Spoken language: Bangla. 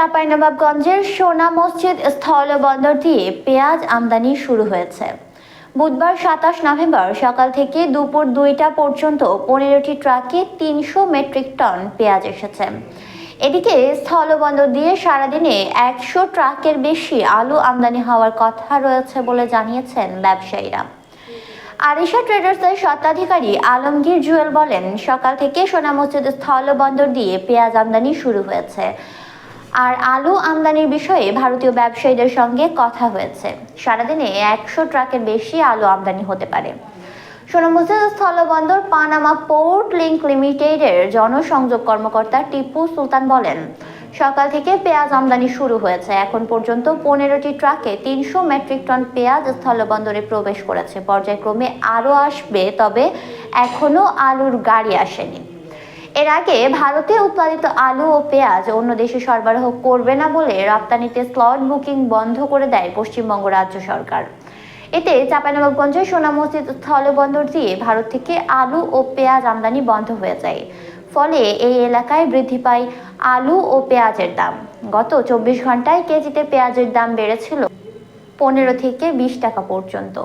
চাঁপাইনবাবগঞ্জের সোনা মসজিদ স্থলবন্দর দিয়ে পেঁয়াজ আমদানি শুরু হয়েছে। বুধবার সাতাশ নভেম্বর সকাল থেকে দুপুর দুইটা পর্যন্ত পনেরোটি ট্রাকে তিনশো মেট্রিক টন পেঁয়াজ এসেছে। এদিকে স্থলবন্দর দিয়ে সারাদিনে একশো ট্রাকের বেশি আলু আমদানি হওয়ার কথা রয়েছে বলে জানিয়েছেন ব্যবসায়ীরা। আরিশা ট্রেডার্সের স্বত্বাধিকারী আলমগীর জুয়েল বলেন, সকাল থেকে সোনা মসজিদ স্থলবন্দর দিয়ে পেঁয়াজ আমদানি শুরু হয়েছে। আর আলু আমদানির বিষয়ে ভারতীয় ব্যবসায়ীদের সঙ্গে কথা হয়েছে। সারাদিনে একশো ট্রাকের বেশি আলু আমদানি হতে পারে। সোনা মসজিদ স্থলবন্দর পানামা পোর্ট লিংক লিমিটেডের জনসংযোগ কর্মকর্তা টিপু সুলতান বলেন, সকাল থেকে পেঁয়াজ আমদানি শুরু হয়েছে। এখন পর্যন্ত পনেরোটি ট্রাকে তিনশো মেট্রিক টন পেঁয়াজ স্থলবন্দরে প্রবেশ করেছে। পর্যায়ক্রমে আরও আসবে, তবে এখনও আলুর গাড়ি আসেনি। এর আগে ভারতে উৎপাদিত আলু ও পেঁয়াজ অন্য দেশে সরবরাহ করবে না বলে রপ্তানিতে স্লট বুকিং বন্ধ করে দেয় পশ্চিমবঙ্গ রাজ্য সরকার। এতে চাঁপাইনবাবগঞ্জের সোনা মসজিদ স্থলবন্দর দিয়ে ভারত থেকে আলু ও পেঁয়াজ আমদানি বন্ধ হয়ে যায়। ফলে এই এলাকায় বৃদ্ধি পায় আলু ও পেঁয়াজের দাম। গত চব্বিশ ঘন্টায় কেজিতে পেঁয়াজের দাম বেড়েছিল পনেরো থেকে বিশ টাকা পর্যন্ত।